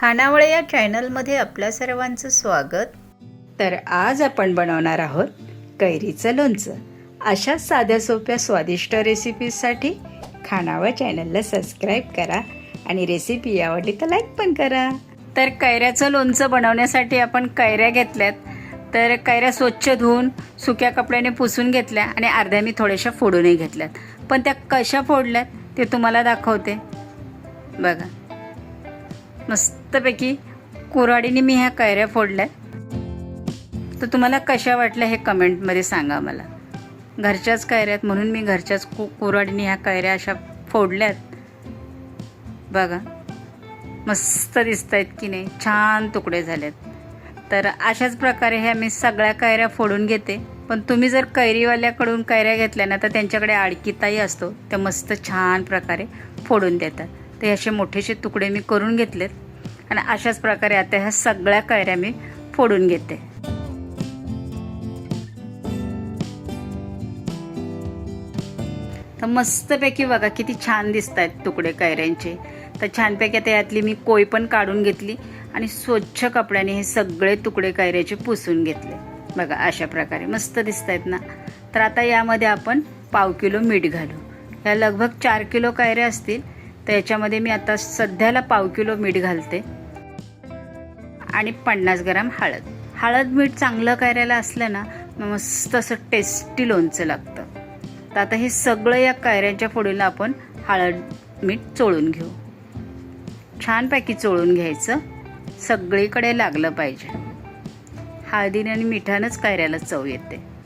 खानावळे या चॅनलमध्ये आपल्या सर्वांचं स्वागत. तर आज आपण बनवणार आहोत कैरीचं लोणचं. अशा साध्या सोप्या स्वादिष्ट रेसिपीजसाठी खानावळ चॅनलला सबस्क्राईब करा आणि रेसिपी आवडली तर लाईक पण करा. तर कैऱ्याचं लोणचं बनवण्यासाठी आपण कैऱ्या घेतल्यात. तर कैऱ्या स्वच्छ धुवून सुक्या कपड्याने पुसून घेतल्या आणि अर्ध्या मी थोड्याशा फोडूनही घेतल्यात. पण त्या कशा फोडल्यात ते तुम्हाला दाखवते. बघा. मस्तपैकी कुऱ्हाडीने मी ह्या कैऱ्या फोडल्या. तर तुम्हाला कशा वाटल्या हे कमेंटमध्ये सांगा मला. घरच्याच कैऱ्यात म्हणून मी घरच्याच कु कुऱ्हाडीने ह्या कैऱ्या अशा फोडल्यात. बघा. मस्त दिसत आहेत की नाही. छान तुकडे झालेत. तर अशाच प्रकारे ह्या मी सगळ्या कैऱ्या फोडून घेते. पण तुम्ही जर कैरीवाल्याकडून कैऱ्या घेतल्या ना तर त्यांच्याकडे आडकिताही असतो. त्या मस्त छान प्रकारे फोडून देतात. तर असे मोठेसे तुकडे मी करून घेतलेत. आणि अशाच प्रकारे आता ह्या सगळ्या कैऱ्या मी फोडून घेते. तर मस्तपैकी बघा किती छान दिसत आहेत तुकडे कैऱ्यांचे. तर छानपैकी आता यातली मी कोय पण काढून घेतली आणि स्वच्छ कपड्याने हे सगळे तुकडे कैऱ्याचे पुसून घेतले. बघा अशा प्रकारे मस्त दिसत आहेत ना. तर आता यामध्ये आपण पाव किलो मीठ घालू. ह्या लगभग चार किलो कैऱ्या असतील. तर याच्यामध्ये मी आता सध्याला पाव किलो मीठ घालते. आणि पन्नास ग्राम हळद. हळद मीठ चांगलं कैऱ्याला असलं ना मस्त असं टेस्टी लोणचं लागतं. तर आता हे सगळं या कैऱ्यांच्या फोडीला आपण हळद मीठ चोळून घेऊ. छानपैकी चोळून घ्यायचं. सगळीकडे लागलं पाहिजे. हळदीने आणि मिठानंच कैऱ्याला चव येते.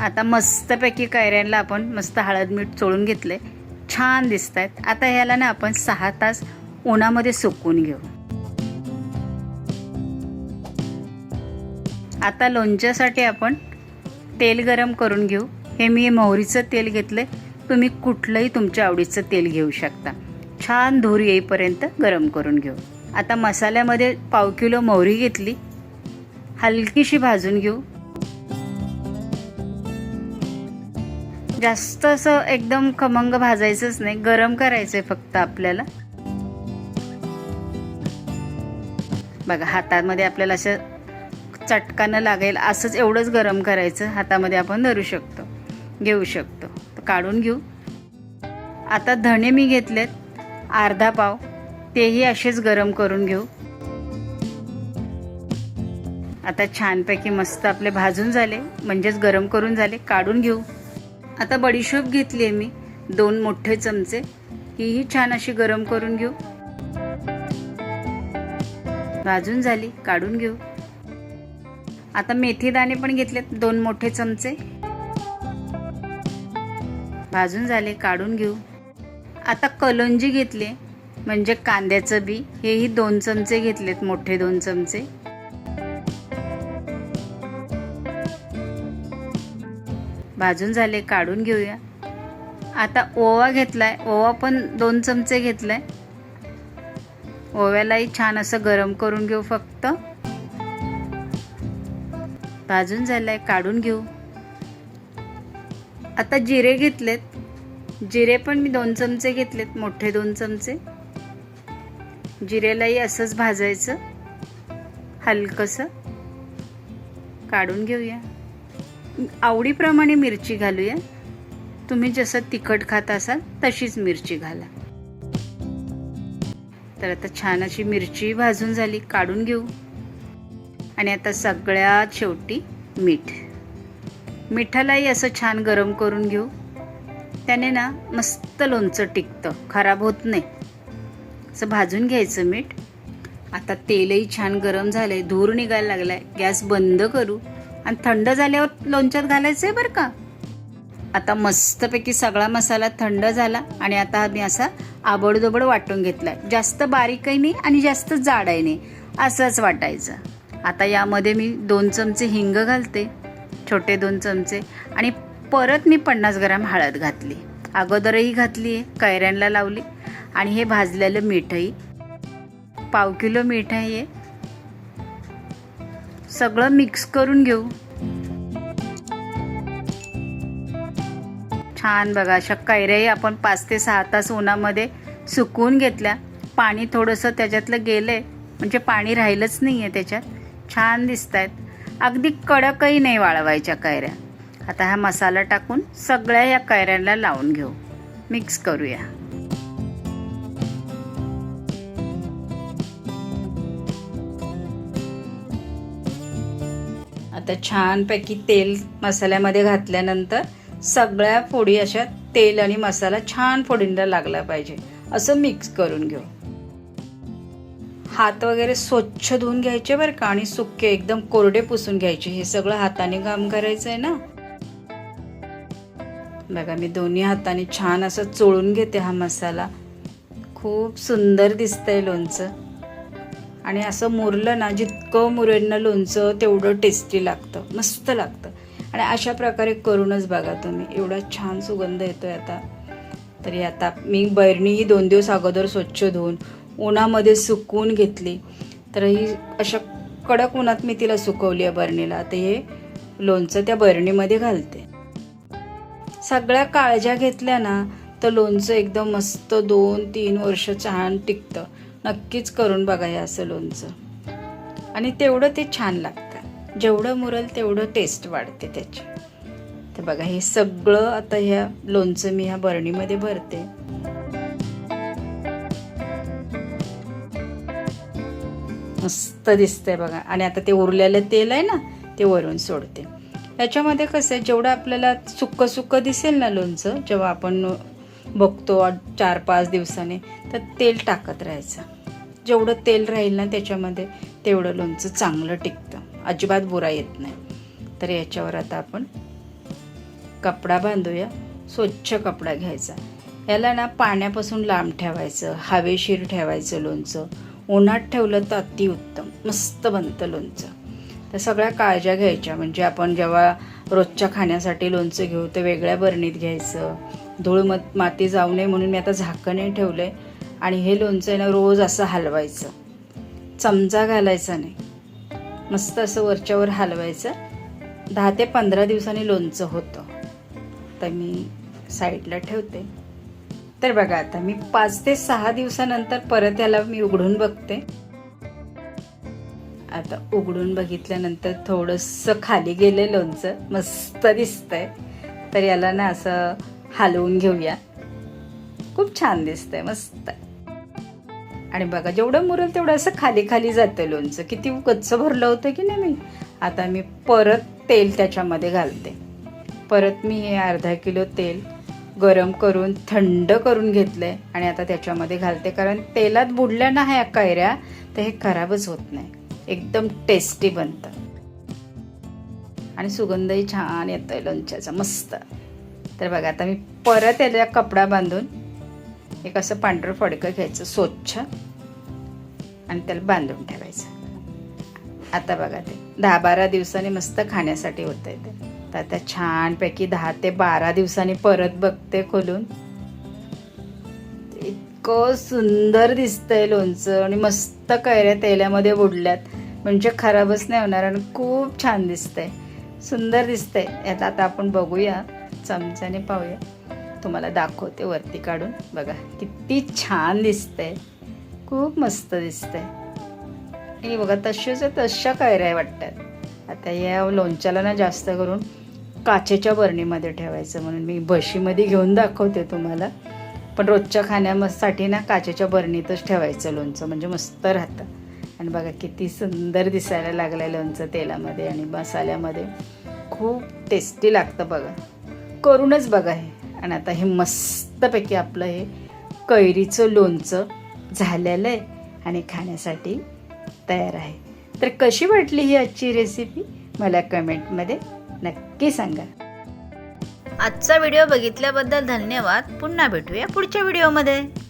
आता मस्तपैकी कैऱ्यांना आपण मस्त हळद मीठ चोळून घेतलंय. छान दिसत आहेत आता ह्याला ना आपण सहा तास उन्हामध्ये सुकवून घेऊ. आता लोणच्यासाठी आपण तेल गरम करून घेऊ. हे मी मोहरीचं तेल घेतलं तुम्ही कुठलंही तुमच्या आवडीचं तेल घेऊ शकता. छान धूर येईपर्यंत गरम करून घेऊ. आता मसाल्यामध्ये पाव किलो मोहरी घेतली. हलकीशी भाजून घेऊ. जास्त असं एकदम खमंग भाजायचंच नाही गरम करायचंय फक्त आपल्याला. बघा हातामध्ये आपल्याला असं चटकानं लागेल असंच एवढंच गरम करायचं हातामध्ये आपण धरू शकतो घेऊ शकतो. तर काढून घेऊ. आता धणे मी घेतलेत अर्धा पाव. तेही असेच गरम करून घेऊ. आता छानपैकी मस्त आपले भाजून झाले म्हणजेच गरम करून झाले काढून घेऊ. आता बडीशोप घेतली आहे मी दोन मोठे चमचे. हीही छान अशी गरम करून घेऊ. भाजून झाली काढून घेऊ. आता मेथी दाणे पण घेतलेत दोन मोठे चमचे. भाजून झाले काढून घेऊ. आता कलोंजी घेतले म्हणजे कांद्याचं बी. हेही दोन चमचे घेतलेत मोठे दोन चमचे. भाजून झाले काढून घेऊया. आता ओवा घेतलाय. ओवा पण दोन चमचे घेतलाय. ओव्यालाही छान असं गरम करून घेऊ फक्त. भाजून झालाय काढून घेऊ. आता जिरे घेतलेत. जिरे पण मी दोन चमचे घेतलेत मोठे दोन चमचे. जिरेलाही असंच भाजायचं. हलकंसं. काढून घेऊया. आवडीप्रमाणे मिरची घालूया. तुम्ही जसं तिखट खात असाल तशीच मिरची घाला. तर आता छान अशी मिरची भाजून झाली काढून घेऊ. आणि आता सगळ्यात शेवटी मीठ. मिठालाही असं छान गरम करून घेऊ. त्याने ना मस्त लोणचं टिकतं खराब होत नाही. असं भाजून घ्यायचं मीठ. आता तेलही छान गरम झालं आहे धूर निघायला लागला आहे गॅस बंद करू. आणि थंड झाल्यावर लोणच्यात घालायचं आहे बरं का? आता मस्तपैकी सगळा मसाला थंड झाला आणि आता मी असा आबडदोबड वाटून घेतलाय. जास्त बारीकही नाही आणि जास्त जाडही नाही. असंच वाटायचं. आता यामध्ये मी दोन चमचे हिंग घालते छोटे दोन चमचे. आणि परत मी पन्नास ग्राम हळद घातली. अगोदरही घातली आहे कैऱ्यांना लावली. आणि हे भाजलेलं मीठही. पाव किलो मीठ आहे. सगळं मिक्स करून घेऊ. छान बघा अशा कैऱ्याही आपण पाच ते सहा तास उन्हामध्ये सुकवून घेतल्या. पाणी थोडंसं त्याच्यातलं गेलं आहे म्हणजे पाणी राहिलंच नाही आहे त्याच्यात. छान दिसत आहेत अगदी कडकही नाही वाळवायच्या कैऱ्या. आता हा मसाला टाकून सगळ्या या कैऱ्यांना लावून घेऊ. मिक्स करूया. आता छानपैकी तेल मसाल्यामध्ये घातल्यानंतर सगळ्या फोडी अशा तेल आणि मसाला छान फोडींना लागला पाहिजे. असं मिक्स करून घेऊ. हात वगैरे स्वच्छ धुवून घ्यायचे बरं का आणि सुके एकदम कोरडे पुसून घ्यायचे. हे सगळं हाताने काम करायचं आहे ना? बघा मी दोन्ही हाताने छान असं चोळून घेते हा मसाला. खूप सुंदर दिसतंय लोणचं. आणि असं मुरलं ना जितकं मुरेल ना लोणचं तेवढं टेस्टी लागतं मस्त लागतं. आणि अशा प्रकारे करूनच बघा तुम्ही. एवढा छान सुगंध येतो आहे आता. तरी आता मी बैरणीही दोन दिवस अगोदर स्वच्छ धुवून उन्हामध्ये सुकवून घेतली. तर ही अशा कडक उन्हात मी तिला सुकवली आहे बरणीला तर हे लोणचं त्या बरणीमध्ये घालते. सगळ्या काळज्या घेतल्या ना तर लोणचं एकदम मस्त दोन तीन वर्ष छान टिकतं. नक्कीच करून बघा या असं लोणचं आणि तेवढं ते छान लागतं. जेवढं मुरल तेवढं टेस्ट वाढते त्याची. तर बघा हे सगळं आता ह्या लोणचं मी ह्या बरणीमध्ये भरते. मस्त दिसतंय बघा. आणि आता ते उरलेलं तेल आहे ना ते वरून सोडते. याच्यामध्ये कसं आहे जेवढं आपल्याला सुक्कं सुक्कं दिसेल ना लोणचं जेव्हा आपण बघतो चार पाच दिवसाने तर तेल टाकत राहायचं. जेवढं तेल राहील ना त्याच्यामध्ये तेवढं लोणचं चांगलं टिकतं. अजिबात बुरा येत नाही. तर याच्यावर आता आपण कपडा बांधूया. स्वच्छ कपडा घ्यायचा. याला ना पाण्यापासून लांब ठेवायचं हवेशीर ठेवायचं लोणचं. उन्हात ठेवलं तर अतिउत्तम. मस्त बनतं लोणचं. तर सगळ्या काळज्या घ्यायच्या. म्हणजे आपण जेव्हा रोजच्या खाण्यासाठी लोणचं घेऊ ते वेगळ्या बरणीत घ्यायचं. धूळ मत माती जाऊ नये म्हणून मी आता झाकणे ठेवलं आहे आणि हे लोणचं आहे ना रोज असं हलवायचं. चमचा घालायचा नाही. मस्त असं वरच्यावर हलवायचं. दहा ते पंधरा दिवसांनी लोणचं होतं. तर मी साईडला ठेवते. तर बघा आता मी पाच ते सहा दिवसानंतर परत याला मी उघडून बघते. आता उघडून बघितल्यानंतर थोडंसं खाली गेलं लोणचं. मस्त दिसतंय. तर याला ना असं हलवून घेऊया. खूप छान दिसतंय मस्त आणि बघा जेवढं मुरल तेवढं असं खाली खाली जातं लोणचं. किती कच्चं भरलं होतं की नाही मी? आता मी परत तेल त्याच्यामध्ये घालते. परत मी हे अर्धा किलो तेल गरम करून थंड करून घेतलंय आणि आता त्याच्यामध्ये घालते. कारण तेलात बुडल्या ना ह्या कैऱ्या तर हे खराबच होत नाही. एकदम टेस्टी बनतं. आणि सुगंधही छान येतोय लोणच्याचा मस्त. तर बघा आता मी परत याला कपडा बांधून एक असं पांढरं फडकं घ्यायचं स्वच्छ आणि त्याला बांधून ठेवायचं. आता बघा ते. दहा बारा दिवसांनी मस्त खाण्यासाठी होतं ते. तर आता छानपैकी दहा ते बारा दिवसांनी परत बघते खोलून. इतकं सुंदर दिसतंय लोणचं आणि मस्त कैऱ्या तेलामध्ये बुडल्यात. म्हणजे खराबच नाही होणार आणि खूप छान दिसतंय. सुंदर दिसतंय. यात आता आपण बघूया. चमच्याने पाहूया. तुम्हाला दाखवते वरती काढून. बघा किती छान दिसतंय. खूप मस्त दिसतंय. हे बघा तशाच्या तशा कैऱ्या वाटतात. आता या लोणच्याला ना जास्त करून काचेच्या बरणीमध्ये ठेवायचं म्हणून मी बशीमध्ये घेऊन दाखवते तुम्हाला. पण रोजच्या खाण्यासाठी ना काचेच्या बरणीतच ठेवायचं लोणचं म्हणजे मस्त राहतं. आणि बघा किती सुंदर दिसायला लागलं आहे लोणचं तेलामध्ये आणि मसाल्यामध्ये. खूप टेस्टी लागतं बघा. करूनच बघा हे. आणि आता हे मस्तपैकी आपलं हे कैरीचं लोणचं झालेलं आहे आणि खाण्यासाठी तयार आहे. तर कशी वाटली ही आजची रेसिपी मला कमेंटमध्ये नक्की सांगा. आजचा व्हिडिओ बघितल्याबद्दल धन्यवाद. पुन्हा भेटूया पुढच्या व्हिडिओमध्ये